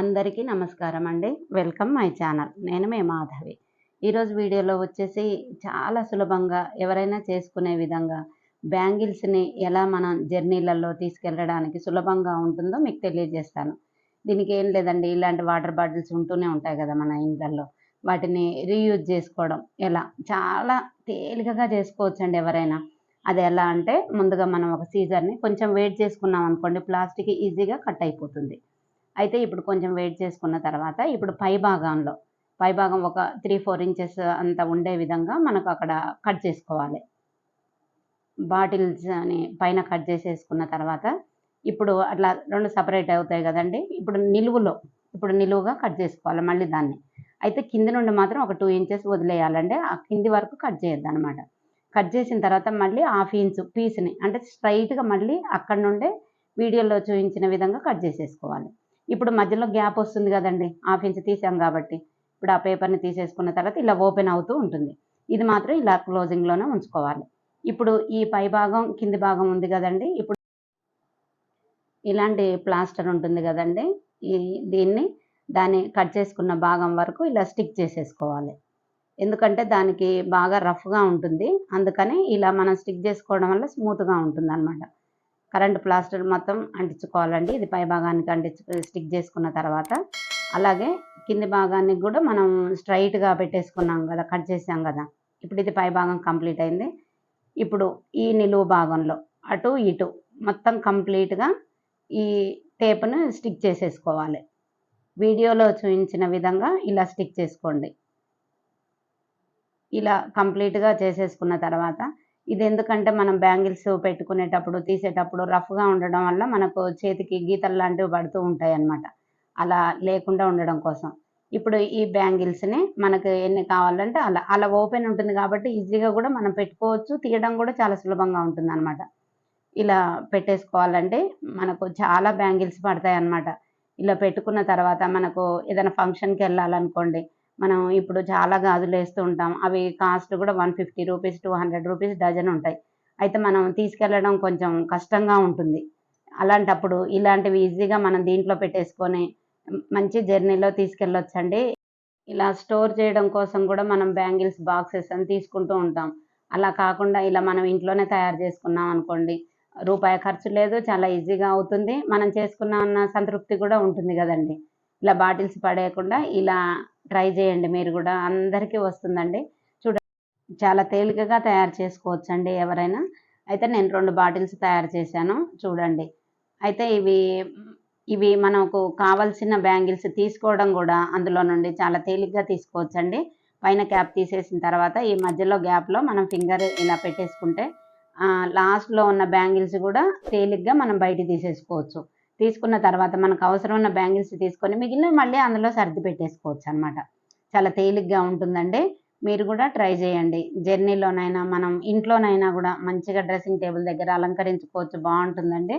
అందరికీ నమస్కారం అండి. Welcome my channel. నేను మే మాధవి. ఈరోజు వీడియోలో వచ్చేసి చాలా సులభంగా ఎవరైనా చేసుకునే విధంగా బ్యాంగిల్స్ని ఎలా మనం జర్నీలలో తీసుకెళ్ళడానికి సులభంగా ఉంటుందో మీకు తెలియజేస్తాను. దీనికి ఏం లేదండి ఇలాంటి వాటర్ బాటిల్స్ ఉంటూనే ఉంటాయి కదా మన ఇండ్లలో వాటిని రీయూజ్ చేసుకోవడం ఎలా? చాలా తేలికగా చేసుకోవచ్చండి ఎవరైనా. అది ఎలా అంటే ముందుగా మనం ఒక సీజర్ని కొంచెం వెయిట్ చేసుకున్నాం అనుకోండి ప్లాస్టిక్ ఈజీగా కట్ అయిపోతుంది. అయితే ఇప్పుడు కొంచెం వెయిట్ చేసుకున్న తర్వాత ఇప్పుడు పై భాగంలో పై భాగం ఒక త్రీ ఫోర్ ఇంచెస్ అంత ఉండే విధంగా మనకు అక్కడ కట్ చేసుకోవాలి. బాటిల్స్ అని పైన కట్ చేసేసుకున్న తర్వాత ఇప్పుడు అట్లా రెండు సపరేట్ అవుతాయి కదండి. ఇప్పుడు నిలువులో ఇప్పుడు నిలువుగా కట్ చేసుకోవాలి మళ్ళీ దాన్ని. అయితే కింది నుండి మాత్రం ఒక టూ ఇంచెస్ వదిలేయాలండి ఆ కింది వరకు కట్ చేయొద్దు అనమాట కట్ చేసిన తర్వాత మళ్ళీ హాఫ్ ఇంచు పీస్ని అంటే స్ట్రైట్గా మళ్ళీ అక్కడ నుండే వీడియోలో చూపించిన విధంగా కట్ చేసేసుకోవాలి. ఇప్పుడు మధ్యలో గ్యాప్ వస్తుంది కదండి. హాఫ్ ఇంచ్ తీసాం కాబట్టి. ఇప్పుడు ఆ పేపర్ని తీసేసుకున్న తర్వాత ఇలా ఓపెన్ అవుతూ ఉంటుంది. ఇది మాత్రం ఇలా క్లోజింగ్లోనే ఉంచుకోవాలి. ఇప్పుడు ఈ పై భాగం కింది భాగం ఉంది కదండి. ఇప్పుడు ఇలాంటి ప్లాస్టర్ ఉంటుంది కదండి. ఈ దీన్ని దాన్ని కట్ చేసుకున్న భాగం వరకు ఇలా స్టిక్ చేసేసుకోవాలి. ఎందుకంటే దానికి బాగా రఫ్గా ఉంటుంది. అందుకని ఇలా మనం స్టిక్ చేసుకోవడం వల్ల స్మూత్గా ఉంటుంది అనమాట కరెంట్ ప్లాస్టర్ మొత్తం అంటించుకోవాలండి. ఇది పై భాగానికి అంటించు స్టిక్ చేసుకున్న తర్వాత. అలాగే కింది భాగానికి కూడా మనం స్ట్రైట్గా పెట్టేసుకున్నాం కదా కట్ చేసాం కదా. ఇప్పుడు ఇది పై భాగం కంప్లీట్ అయింది. ఇప్పుడు ఈ నిలువు భాగంలో అటు ఇటు మొత్తం కంప్లీట్గా ఈ టేప్ను స్టిక్ చేసేసుకోవాలి. వీడియోలో చూపించిన విధంగా ఇలా స్టిక్ చేసుకోండి. ఇలా కంప్లీట్గా చేసేసుకున్న తర్వాత ఇది ఎందుకంటే మనం బ్యాంగిల్స్ పెట్టుకునేటప్పుడు తీసేటప్పుడు రఫ్గా ఉండడం వల్ల మనకు చేతికి గీతలు లాంటివి పడుతూ ఉంటాయి అన్నమాట అలా లేకుండా ఉండడం కోసం. ఇప్పుడు ఈ బ్యాంగిల్స్ని మనకు ఎన్ని కావాలంటే అలా అలా ఓపెన్ ఉంటుంది కాబట్టి ఈజీగా కూడా మనం పెట్టుకోవచ్చు. తీయడం కూడా చాలా సులభంగా ఉంటుంది అనమాట ఇలా పెట్టేసుకోవాలంటే మనకు చాలా బ్యాంగిల్స్ పడతాయి అన్నమాట ఇలా పెట్టుకున్న తర్వాత మనకు ఏదైనా ఫంక్షన్కి వెళ్ళాలనుకోండి మనం ఇప్పుడు చాలా గాజులు వేస్తూ ఉంటాం. అవి కాస్ట్ కూడా one fifty rupees two hundred rupees dozen ఉంటాయి. అయితే మనం తీసుకెళ్ళడం కొంచెం కష్టంగా ఉంటుంది. అలాంటప్పుడు ఇలాంటివి ఈజీగా మనం దీంట్లో పెట్టేసుకొని మంచి జర్నీలో తీసుకెళ్ళొచ్చండి. ఇలా స్టోర్ చేయడం కోసం కూడా మనం బ్యాంగిల్స్ బాక్సెస్ అని తీసుకుంటూ ఉంటాం. అలా కాకుండా ఇలా మనం ఇంట్లోనే తయారు చేసుకున్నాం అనుకోండి రూపాయి ఖర్చు లేదు చాలా ఈజీగా అవుతుంది. మనం చేసుకున్న సంతృప్తి కూడా ఉంటుంది కదండి. ఇలా బాటిల్స్ పడేయకుండా ఇలా ట్రై చేయండి. మీరు కూడా అందరికీ వస్తుందండి. చూడండి చాలా తేలికగా తయారు చేసుకోవచ్చు అండి ఎవరైనా. అయితే నేను రెండు బాటిల్స్ తయారు చేశాను. చూడండి. అయితే ఇవి ఇవి మనకు కావాల్సిన బ్యాంగిల్స్ తీసుకోవడం కూడా అందులో నుండి చాలా తేలిగ్గా తీసుకోవచ్చండి. పైన క్యాప్ తీసేసిన తర్వాత ఈ మధ్యలో గ్యాప్లో మనం ఫింగర్ ఇలా పెట్టేసుకుంటే లాస్ట్లో ఉన్న బ్యాంగిల్స్ కూడా తేలిగ్గా మనం బయట తీసేసుకోవచ్చు. తీసుకున్న తర్వాత మనకు అవసరం ఉన్న బ్యాంగిల్స్ తీసుకొని మిగిలిన మళ్ళీ అందులో సర్ది పెట్టేసుకోవచ్చు అనమాట చాలా తేలిగ్గా ఉంటుందండి. మీరు కూడా ట్రై చేయండి. జర్నీలోనైనా మనం ఇంట్లోనైనా కూడా మంచిగా డ్రెస్సింగ్ టేబుల్ దగ్గర అలంకరించుకోవచ్చు. బాగుంటుందండి.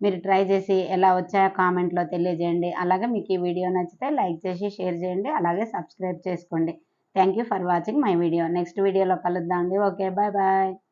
మీరు ట్రై చేసి ఎలా వచ్చాయో కామెంట్లో తెలియజేయండి. అలాగే మీకు ఈ వీడియో నచ్చితే లైక్ చేసి షేర్ చేయండి. అలాగే సబ్స్క్రైబ్ చేసుకోండి. Thank you for watching my video next వీడియోలో కలుద్దాం అండి. Okay bye bye